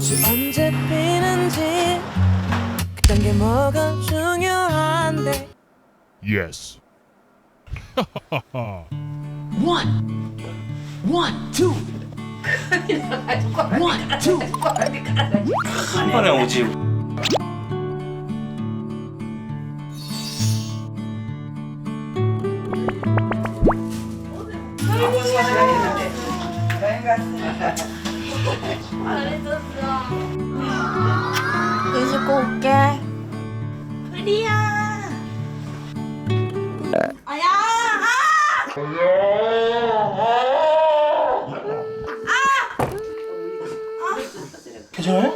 꽃이 언제 피는지 그딴 게 뭐가 중요한데 Yes. One, one, two. One, two. 한 번에 오지. 일 씻고 올게. 괜찮아요?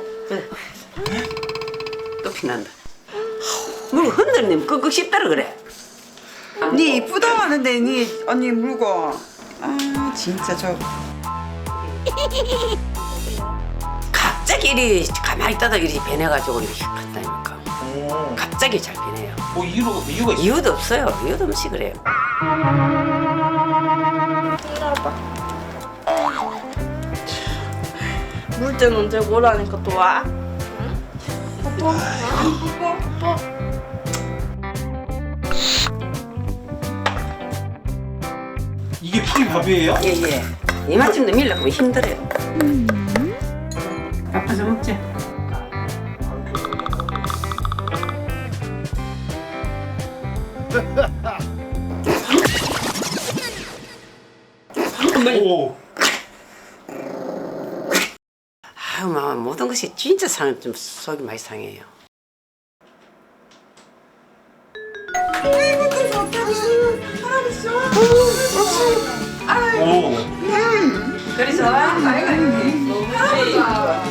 또 피난다. 물 흔들림 끄끄 씹다라 그래. 니 이쁘다 하는데 니 언니 물고 아 진짜 저 갑자기 이리 가만히 있다가 이리 변해가지고 이렇게 간다니까. 오. 갑자기 잘 변해요. 뭐 이유가 이유가 있어? 이유도 없어요. 이유도 없이 그래요. 물때는 언제 뭐라니까 또 와? 이게 풀이 밥이에요? 예예. 이만큼 밀려고 힘들어요. 바빠서 먹자. 오. 아유, 막 모든 것이 진짜 상, 좀 속이 많이 상해요. 오. 그래서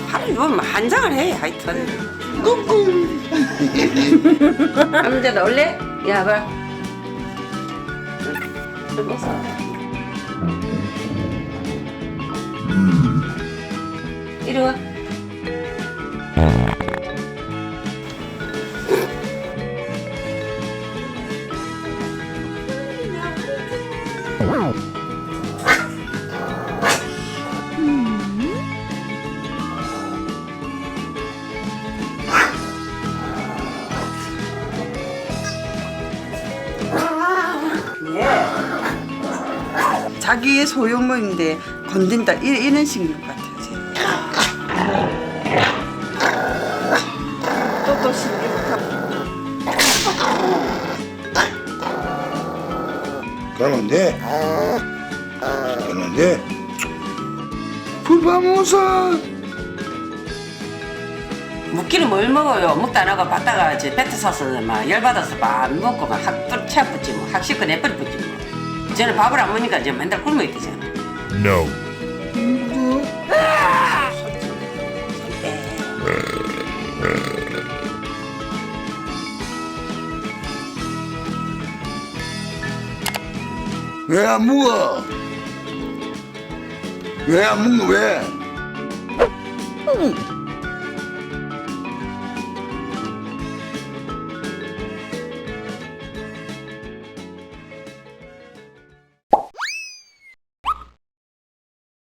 하루에 뭐한 장을 해 하여튼. 아무데 놀래? 야 봐. 이리 와. 자기의 소유물인데 건든다 이, 이런 식인 것 같아요. 제. 또또 신기하다. 그러는데 그러는데 불방우사 묵기는 뭘 먹어요? 먹다 안 하고 받다가 이제 배트 사서 막 열받아서 밥 먹고 막 학불 채 붙지 뭐 학식은 애벌 붙지 뭐 저는 밥을 안 먹으니까 이제 맨날 굶어 있대잖아 No. 왜 안 먹어? 왜 안 먹노 왜?